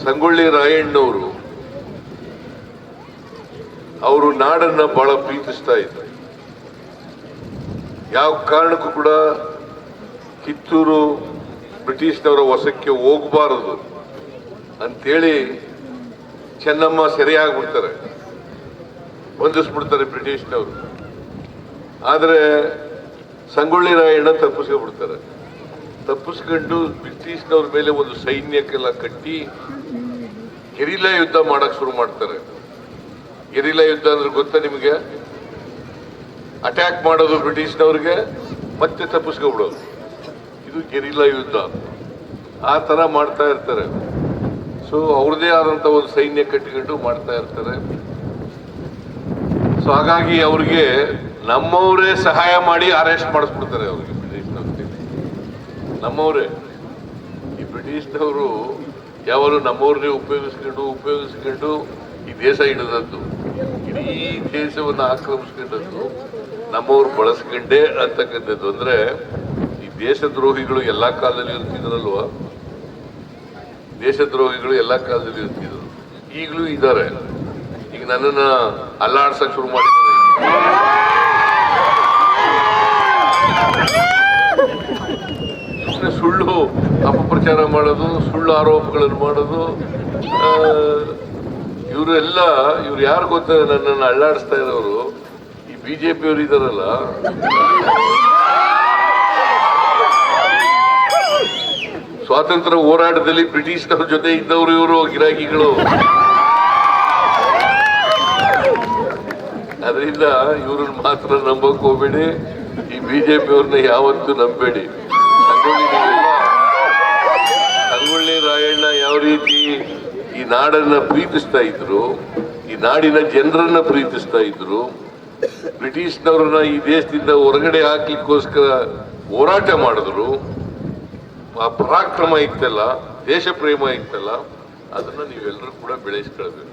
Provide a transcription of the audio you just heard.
ಸಂಗೊಳ್ಳಿ ರಾಯಣ್ಣವರು ಅವರು ನಾಡನ್ನ ಬಹಳ ಪ್ರೀತಿಸ್ತಾ ಇದ್ದರು. ಯಾವ ಕಾರಣಕ್ಕೂ ಕೂಡ ಕಿತ್ತೂರು ಬ್ರಿಟಿಷ್ನವರ ವಶಕ್ಕೆ ಹೋಗಬಾರದು ಅಂತೇಳಿ ಚೆನ್ನಮ್ಮ ಸೆರೆಯಾಗ್ಬಿಡ್ತಾರೆ. ಬಂಧಿಸ್ಬಿಡ್ತಾರೆ ಬ್ರಿಟಿಷ್ನವರು. ಆದರೆ ಸಂಗೊಳ್ಳಿ ರಾಯಣ್ಣ ತಪ್ಪಿಸ್ಕೊಂಡ್ಬಿಡ್ತಾರೆ. ತಪ್ಪಿಸ್ಕೊಂಡು ಬ್ರಿಟಿಷ್ನವ್ರ ಮೇಲೆ ಒಂದು ಸೈನ್ಯಕ್ಕೆಲ್ಲ ಕಟ್ಟಿ ಗೆರಿಲ ಯುದ್ಧ ಮಾಡಕ್ ಶುರು ಮಾಡ್ತಾರೆ. ಗೆರಿಲ ಯುದ್ಧ ಅಂದ್ರೆ ಗೊತ್ತಾ ನಿಮಗೆ? ಅಟ್ಯಾಕ್ ಮಾಡೋದು ಬ್ರಿಟಿಷ್ನವ್ರಿಗೆ, ಮತ್ತೆ ತಪ್ಪಿಸ್ಕೊಬಿಡೋದು. ಇದು ಗೆರಿಲ ಯುದ್ಧ. ಆ ತರ ಮಾಡ್ತಾ ಇರ್ತಾರೆ. ಸೊ ಅವ್ರದೇ ಆದಂತ ಒಂದು ಸೈನ್ಯ ಕಟ್ಟಿಕೊಂಡು ಮಾಡ್ತಾ ಇರ್ತಾರೆ. ಸೊ ಹಾಗಾಗಿ ಅವ್ರಿಗೆ ನಮ್ಮವರೇ ಸಹಾಯ ಮಾಡಿ ಅರೆಸ್ಟ್ ಮಾಡಿಸ್ಬಿಡ್ತಾರೆ ಅವ್ರಿಗೆ. ನಮ್ಮವರೇ. ಈ ಬ್ರಿಟಿಷ್ನವರು ಯಾವಾಗಲೂ ನಮ್ಮವ್ರನ್ನೇ ಉಪಯೋಗಿಸ್ಕೊಂಡು ಉಪಯೋಗಿಸ್ಕೊಂಡು ಈ ದೇಶ ಹಿಡಿದದ್ದು. ಇಡೀ ದೇಶವನ್ನು ಆಕ್ರಮಿಸ್ಕೊಂಡದ್ದು ನಮ್ಮವ್ರು ಬಳಸ್ಕೊಂಡೇ ಅಂತಕ್ಕಂಥದ್ದು. ಅಂದರೆ ಈ ದೇಶದ್ರೋಹಿಗಳು ಎಲ್ಲಾ ಕಾಲದಲ್ಲಿ ಇರ್ತಿದ್ರಲ್ವ? ದೇಶದ್ರೋಹಿಗಳು ಎಲ್ಲಾ ಕಾಲದಲ್ಲಿ ಇರ್ತಿದ್ರು ಈಗಲೂ ಇದ್ದಾರೆ. ಈಗ ನನ್ನನ್ನ ಅಲ್ಲಾಡ್ಸಕ್ಕೆ ಶುರು ಮಾಡಿದ್ದಾರೆ. ಸುಮ್ಮನೆ ಸುಳ್ಳು ಅಪಪ್ರಚಾರ ಮಾಡೋದು, ಸುಳ್ಳು ಆರೋಪಗಳನ್ನು ಮಾಡೋದು ಇವರೆಲ್ಲ, ಇವ್ರು ಯಾರು ಗೊತ್ತ ನನ್ನನ್ನು ಅಳ್ಳಾಡಿಸ್ತಾ ಇರೋರು? ಈ ಬಿಜೆಪಿ ಅವರು ಇದಾರಲ್ಲ. ಸ್ವಾತಂತ್ರ್ಯ ಹೋರಾಟದಲ್ಲಿ ಬ್ರಿಟಿಷ್ನವ್ರ ಜೊತೆ ಇದ್ದವರು ಇವರು, ಗಿರಾಕಿಗಳು. ಅದರಿಂದ ಇವ್ರನ್ನ ಮಾತ್ರ ನಂಬಕ್ ಹೋಗ್ಬೇಡಿ. ಈ ಬಿಜೆಪಿ ಅವ್ರನ್ನ ಯಾವತ್ತೂ ನಂಬೇಡಿ ಸಂಗೊಳ್ಳಿ ನೀವೆಲ್ಲ ಸಂಗೊಳ್ಳಿ ರಾಯಣ್ಣ ಯಾವ ರೀತಿ ಈ ನಾಡನ್ನ ಪ್ರೀತಿಸ್ತಾ ಇದ್ರು, ಈ ನಾಡಿನ ಜನರನ್ನ ಪ್ರೀತಿಸ್ತಾ ಇದ್ರು, ಬ್ರಿಟಿಷ್ನವ್ರನ್ನ ಈ ದೇಶದಿಂದ ಹೊರಗಡೆ ಹಾಕ್ಲಿಕ್ಕೋಸ್ಕರ ಹೋರಾಟ ಮಾಡಿದ್ರು. ಆ ಪರಾಕ್ರಮ ಇತ್ತಲ್ಲ ದೇಶ ಪ್ರೇಮ ಇತ್ತಲ್ಲ, ಅದನ್ನ ನೀವೆಲ್ಲರೂ ಕೂಡ ಬೆಳೆಸ್ಕೊಳ್ಬೇಕು.